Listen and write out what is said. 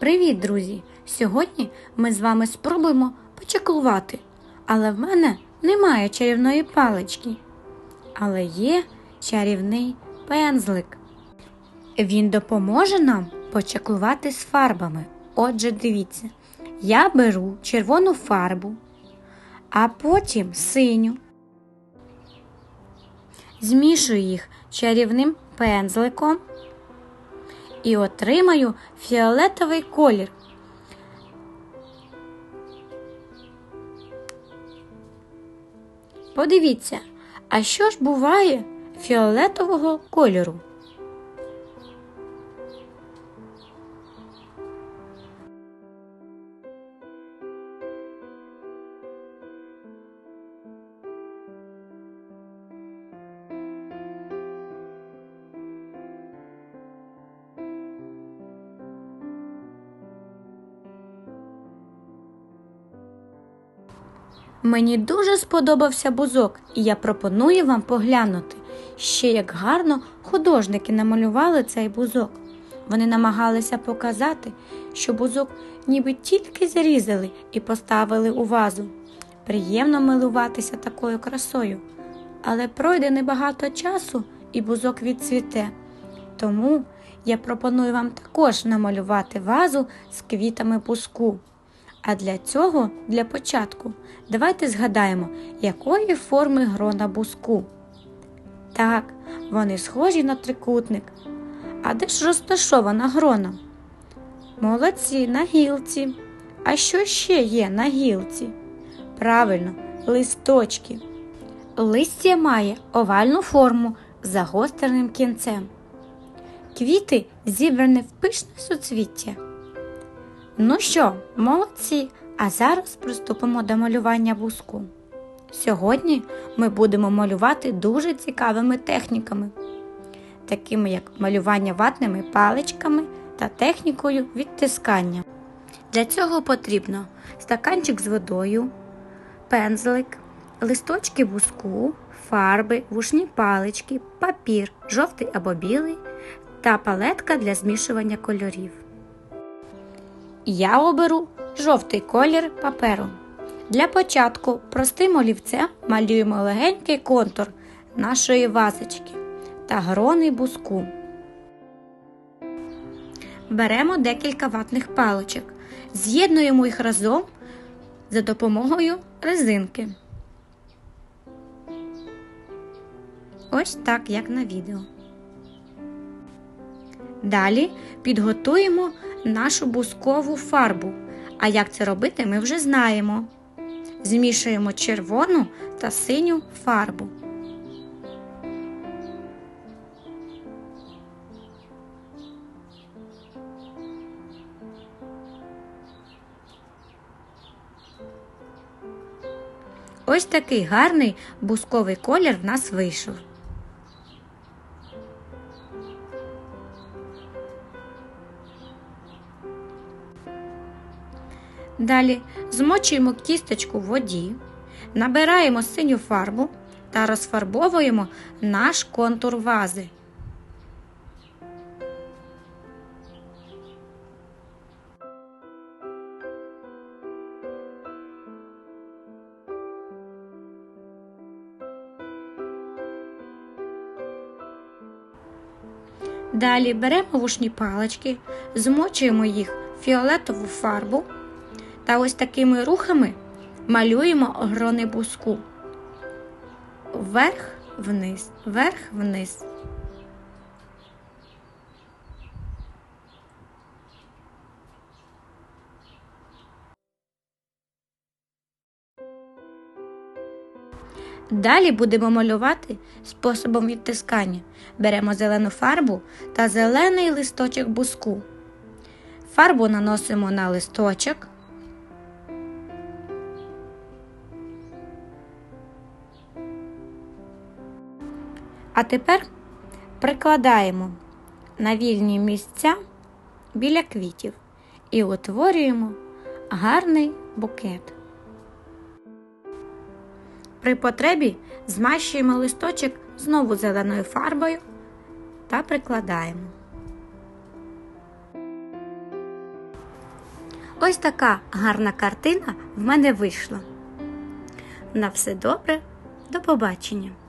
Привіт, друзі! Сьогодні ми з вами спробуємо почаклувати, але в мене немає чарівної палички. Але є чарівний пензлик. Він допоможе нам почаклувати з фарбами. Отже, дивіться, я беру червону фарбу, а потім синю. Змішую їх чарівним пензликом і отримаю фіолетовий колір. Подивіться, а що ж буває фіолетового кольору? Мені дуже сподобався бузок, і я пропоную вам поглянути ще як гарно художники намалювали цей бузок. Вони намагалися показати, що бузок ніби тільки зарізали і поставили у вазу. Приємно милуватися такою красою, але пройде небагато часу і бузок відцвіте. Тому я пропоную вам також намалювати вазу з квітами бузку. А для цього, для початку, давайте згадаємо, якої форми грона буску. Так, вони схожі на трикутник. А де ж розташована грона? Молодці на гілці. А що ще є на гілці? Правильно, листочки. Листя має овальну форму з загостреним кінцем. Квіти зібрані в пишне суцвіття. Ну що, молодці, а зараз приступимо до малювання буску. Сьогодні ми будемо малювати дуже цікавими техніками, такими як малювання ватними паличками та технікою відтискання. Для цього потрібно стаканчик з водою, пензлик, листочки буску, фарби, вушні палички, папір, жовтий або білий та палетка для змішування кольорів. Я оберу жовтий колір паперу. Для початку простим олівцем малюємо легенький контур нашої вазочки та грони буску. Беремо декілька ватних паличок, з'єднуємо їх разом за допомогою резинки. Ось так, як на відео. Далі підготуємо нашу бускову фарбу. А як це робити, ми вже знаємо. Змішуємо червону та синю фарбу. Ось такий гарний бусковий колір в нас вийшов. Далі змочуємо кісточку в воді, набираємо синю фарбу та розфарбовуємо наш контур вази. Далі беремо вушні палички, змочуємо їх в фіолетову фарбу та ось такими рухами малюємо грони буску. Вверх вниз, вверх вниз. Далі будемо малювати способом відтискання. Беремо зелену фарбу та зелений листочок буску. Фарбу наносимо на листочок. А тепер прикладаємо на вільні місця біля квітів і утворюємо гарний букет. При потребі змащуємо листочок знову зеленою фарбою та прикладаємо. Ось така гарна картина в мене вийшла. На все добре, до побачення!